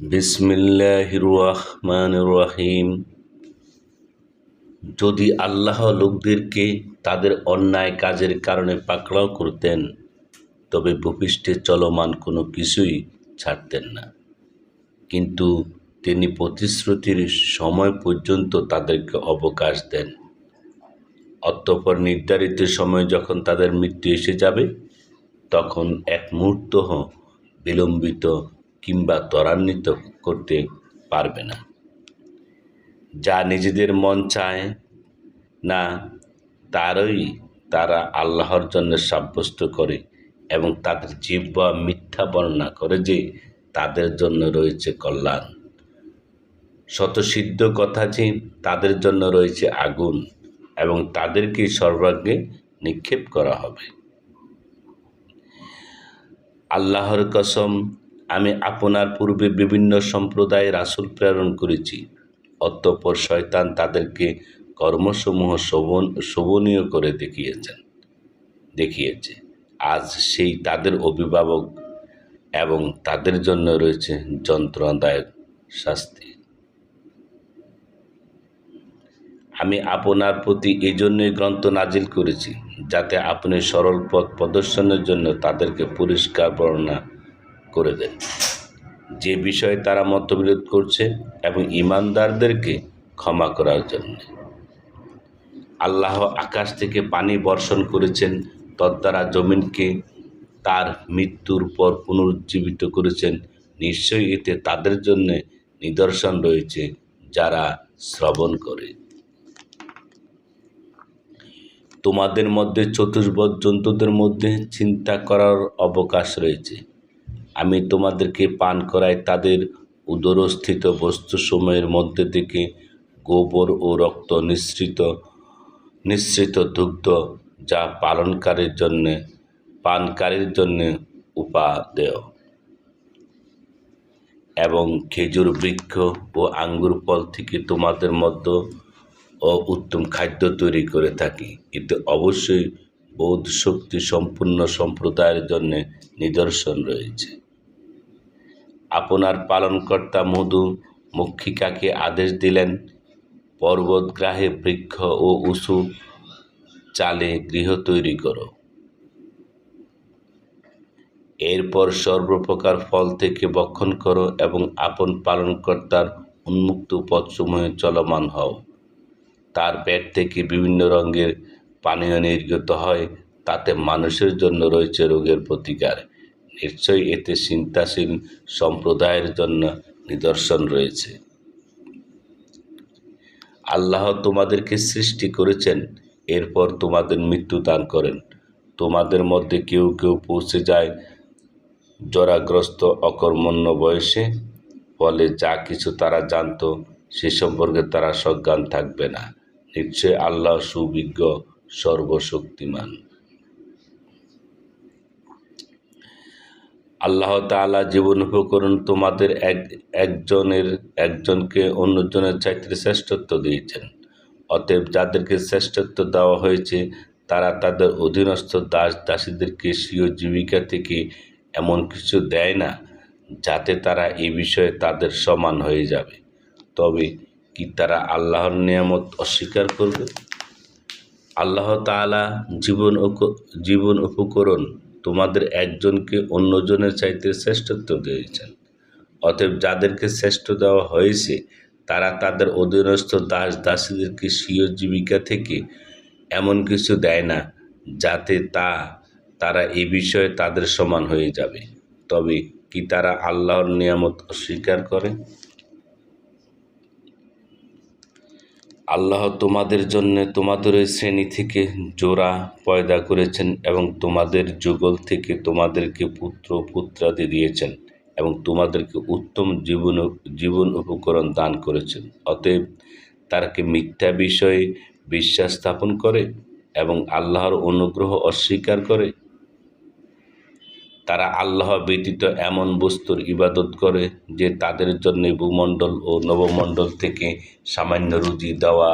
বিসমিল্লাহির রহমানির রহিম যদি আল্লাহ লোকদেরকে তাদের অন্যায় কাজের কারণে পাকড়াও করতেন, তবে ভূপৃষ্ঠে চলমান কোনো কিছুই ছাড়তেন না। কিন্তু তিনি প্রতিশ্রুতির সময় পর্যন্ত তাদেরকে অবকাশ দেন। অতঃপর নির্ধারিত সময় যখন তাদের মৃত্যু এসে যাবে, তখন এক মুহূর্ত বিলম্বিত কিংবা ত্বরান্বিত করতে পারবে না। যা নিজেদের মন চায় না, তারই তারা আল্লাহর জন্য সাব্যস্ত করে এবং তাদের জিব্বা মিথ্যা বর্ণনা করে যে তাদের জন্য রয়েছে কল্যাণ। শতসিদ্ধ কথা যে তাদের জন্য রয়েছে আগুন এবং তাদেরকে সর্বাগ্রে নিক্ষেপ করা হবে। আল্লাহর কসম আমি আপনার পূর্বে বিভিন্ন সম্প্রদায় রাসূল প্রেরণ করেছি। অতঃপর শয়তান তাদেরকে কর্মসমূহ শোভন, শোভনীয় করে দেখিয়েছেন, দেখিয়েছে। আজ সেই তাদের অভিভাবক এবং তাদের জন্য রয়েছে যন্ত্রণাদায়ক শাস্তি। আমি আপনার প্রতি এই জন্যই গ্রন্থ নাজিল করেছি, যাতে আপনি সরল পথ প্রদর্শনের জন্য তাদেরকে পরিষ্কার বর্ণনা করে দেন। যে বিষয়ে তারা মতবিরোধ করছে এবং ইমানদারদেরকে ক্ষমা করার জন্য। আল্লাহ আকাশ থেকে পানি বর্ষণ করেছেন, তদ্বারা জমিনকে তার মৃত্যুর পর পুনরুজ্জীবিত করেছেন। নিশ্চয়ই এতে তাদের জন্য নিদর্শন রয়েছে যারা শ্রবণ করে। তোমাদের মধ্যে চতুর্বদ জন্তুদের মধ্যে চিন্তা করার অবকাশ রয়েছে। আমি তোমাদেরকে পান করাই তাদের উদরস্থিত বস্তুসমূহের মধ্যে থেকে গোবর ও রক্ত নিঃসৃত নিঃসৃত দুগ্ধ যা পালনকারীর জন্যে, পানকারীর জন্যে উপাদেয়। এবং খেজুর বৃক্ষ ও আঙ্গুর ফল থেকে তোমাদের মধ্যে ও উত্তম খাদ্য তৈরি করে থাকি। এতে অবশ্যই বৌদ্ধ শক্তি সম্পূর্ণ সম্প্রদায়ের জন্য নিদর্শন রয়েছে। আপনার পালনকর্তা মধু মক্ষিকাকে আদেশ দিলেন, পর্বতগ্রাহে বৃক্ষ ও উঁচু চালে গৃহ তৈরি করো। এরপর সর্বপ্রকার ফল থেকে বক্ষণ করো এবং আপন পালনকর্তার উন্মুক্ত পথসমূহে চলমান হও। তার পেট থেকে বিভিন্ন রঙের পানীয় নির্গত হয়, তাতে মানুষের জন্য রয়েছে রোগের প্রতিকার। নিশ্চয়ই এতে চিন্তাশীল সম্প্রদায়ের জন্য নিদর্শন রয়েছে। আল্লাহ তোমাদেরকে সৃষ্টি করেছেন, এরপর তোমাদের মৃত্যু দান করেন। তোমাদের মধ্যে কেউ কেউ পৌঁছে যায় জরাগ্রস্ত অকর্মণ্য বয়সে, ফলে যা কিছু তারা জানতো সে সম্পর্কে তারা সজ্ঞান থাকবে না। নিশ্চয় আল্লাহ সুবিজ্ঞ, সর্বশক্তিমান। আল্লাহ তাআলা জীবন উপকরণ তোমাদের এক, একজনের, একজনকে অন্যজনের চাইতে শ্রেষ্ঠত্ব দিয়েছেন। অতএব যাদেরকে শ্রেষ্ঠত্ব দেওয়া হয়েছে, তারা তাদের অধীনস্থ দাস দাসীদেরকে স্বীয় জীবিকা থেকে এমন কিছু দেয় না, যাতে তারা এই বিষয়ে তাদের সমান হয়ে যাবে। তবে কি তারা আল্লাহর নিয়ামত অস্বীকার করবে? আল্লাহ তাআলা জীবন জীবন উপকরণ তোমাদের একজনকে অন্যজনের চাইতে শ্রেষ্ঠত্ব দিয়েছেন। অতএব যাদেরকে শ্রেষ্ঠ দেওয়া হয়েছে, তারা তাদের অধীনস্থ দাস দাসীদেরকে স্বীয় জীবিকা থেকে এমন কিছু দেয় না, যাতে তা, তারা এ বিষয়ে তাদের সমান হয়ে যাবে। তবে কি তারা আল্লাহর নিয়ামত অস্বীকার করে? আল্লাহ তোমাদের জন্য তোমাদের ওই শ্রেণি থেকে জোড়া পয়দা করেছেন এবং তোমাদের যুগল থেকে তোমাদেরকে পুত্র পুত্রাদি দিয়েছেন এবং তোমাদেরকে উত্তম জীবন জীবন উপকরণ দান করেছেন। অতএব তারা কি মিথ্যা বিষয়ে বিশ্বাস স্থাপন করে এবং আল্লাহর অনুগ্রহ অস্বীকার করে তারা আল্লাহ ব্যতীত এমন বস্তুর ইবাদত করে যে তাদের জন্য ভূমণ্ডল ও নবমণ্ডল থেকে সামান্য রুজি দেওয়া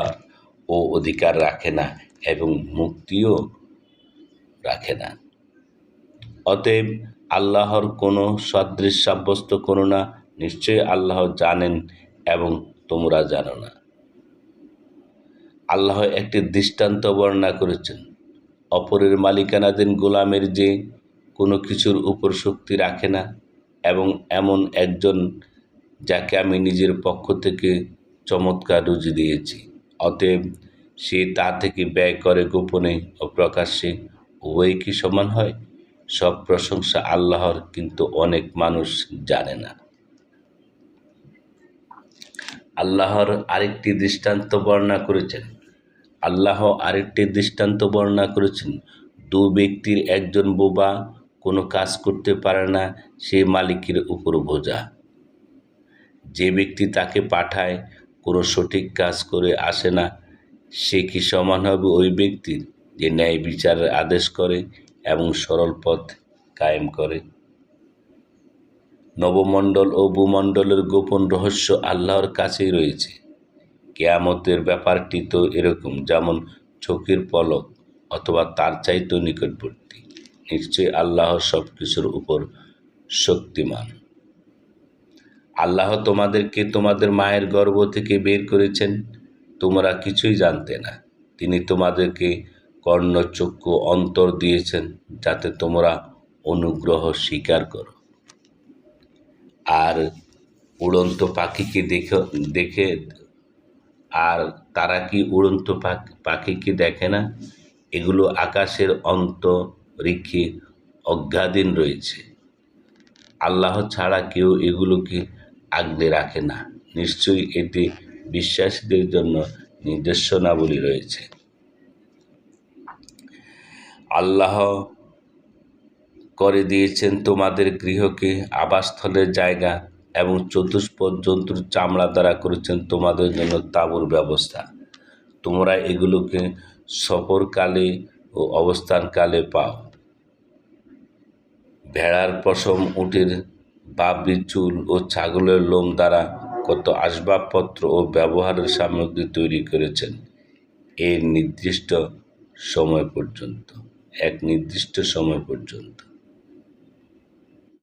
ও অধিকার রাখে না এবং মুক্তিও রাখে না। অতএব আল্লাহর কোনো সদৃশ সাব্যস্ত করো না নিশ্চয়ই আল্লাহ জানেন এবং তোমরা জানো না। আল্লাহ একটি দৃষ্টান্ত বর্ণনা করেছেন, অপরের মালিকানাধীন গোলামের যে কোনো কিছুর উপর শক্তি রাখে না এবং এমন একজন যাকে আমি নিজের পক্ষ থেকে চমৎকার রুজি দিয়েছি। অতএব সে তা থেকে ব্যয় করে গোপনে ও প্রকাশ্যে উভয় কি সমান হয়? সব প্রশংসা আল্লাহর, কিন্তু অনেক মানুষ জানে না। আল্লাহর আরেকটি দৃষ্টান্ত বর্ণনা করেছেন। আল্লাহ আরেকটি দৃষ্টান্ত বর্ণনা করেছেন। দু ব্যক্তির একজন বোবা কোনো কাজ করতে পারে না, সে মালিকের উপর বোঝা। যে ব্যক্তি তাকে পাঠায়, কোনো সঠিক কাজ করে আসে না, সে কি সমান হবে ওই ব্যক্তির যে ন্যায় বিচারের আদেশ করে এবং সরল পথ কায়েম করে? নবমণ্ডল ও ভূমণ্ডলের গোপন রহস্য আল্লাহর কাছেই রয়েছে। কেয়ামতের ব্যাপারটি তো এরকম, যেমন চোখের পলক অথবা তার চাইতেও নিকটবর্তী। নিশ্চয়ই আল্লাহ সব কিছুর উপর শক্তিমান। আল্লাহ তোমাদেরকে তোমাদের মায়ের গর্ভ থেকে বের করেছেন, তোমরা কিছুই জানতে না। তিনি তোমাদেরকে কর্ণচক্ষু অন্তর দিয়েছেন, যাতে তোমরা অনুগ্রহ স্বীকার করো। আর উড়ন্ত পাখিকে দেখে দেখে, আর তারা কি উড়ন্ত পাখি, পাখিকে দেখে না? এগুলো আকাশের অন্তরিক্ষে অজ্ঞাধীন রয়েছে। আল্লাহ ছাড়া কেউ এগুলোকে আগলে রাখে না। নিশ্চয়ই এটি বিশ্বাসীদের জন্য নির্দেশনাবলী রয়েছে। আল্লাহ করে দিয়েছেন তোমাদের গৃহকে আবাসস্থলের জায়গা এবং চতুষ্পদ জন্তুর চামড়া দ্বারা করেছেন তোমাদের জন্য তাঁবুর ব্যবস্থা। তোমরা এগুলোকে সফরকালে ও অবস্থানকালে পাও। ভেড়ার পশম, উটের বাবরি চুল ও ছাগলের লোম দ্বারা কত আসবাবপত্র ও ব্যবহারের সামগ্রী তৈরি করেছেন এর নির্দিষ্ট সময় পর্যন্ত, এক নির্দিষ্ট সময় পর্যন্ত।